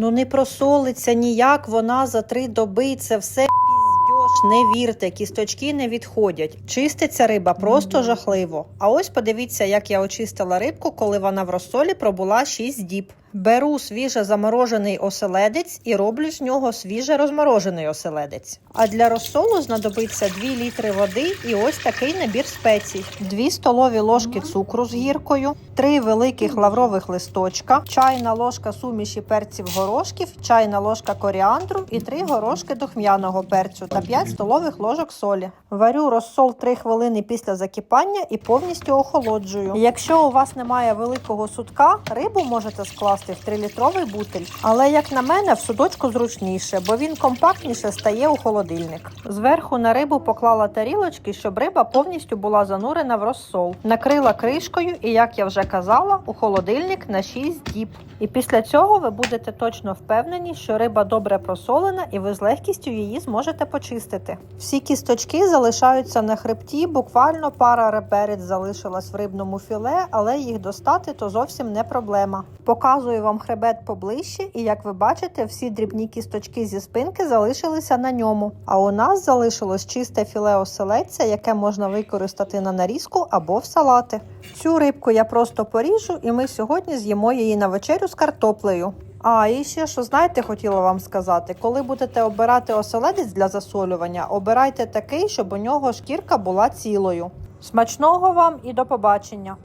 Ну не просолиться ніяк вона за три доби. Це все піздьош. Не вірте, кісточки не відходять. Чиститься риба просто жахливо. А ось подивіться, як я очистила рибку, коли вона в розсолі пробула 6 діб. Беру свіже заморожений оселедець і роблю з нього свіже розморожений оселедець. А для розсолу знадобиться 2 літри води і ось такий набір спецій: 2 столові ложки цукру з гіркою, 3 великих лаврових листочка, чайна ложка суміші перців горошків, чайна ложка коріандру і 3 горошки духмяного перцю та 5 столових ложок солі. Варю розсол 3 хвилини після закипання і повністю охолоджую. Якщо у вас немає великого сутка, рибу можете скласти в 3-літровий бутиль. Але як на мене, в судочку зручніше, бо він компактніше стає у холодильник. Зверху на рибу поклала тарілочки, щоб риба повністю була занурена в розсол. Накрила кришкою і, як я вже казала, у холодильник на 6 діб. І після цього ви будете точно впевнені, що риба добре просолена і ви з легкістю її зможете почистити. Всі кісточки залишаються на хребті, буквально пара реберець залишилась в рибному філе, але їх достати то зовсім не проблема. Показую вам хребет поближче, і як ви бачите, всі дрібні кісточки зі спинки залишилися на ньому. А у нас залишилось чисте філе оселедця, яке можна використати на нарізку або в салати. Цю рибку я просто поріжу, і ми сьогодні з'їмо її на вечерю з картоплею. А і ще що знаєте, хотіла вам сказати, коли будете обирати оселедець для засолювання, обирайте такий, щоб у нього шкірка була цілою. Смачного вам і до побачення!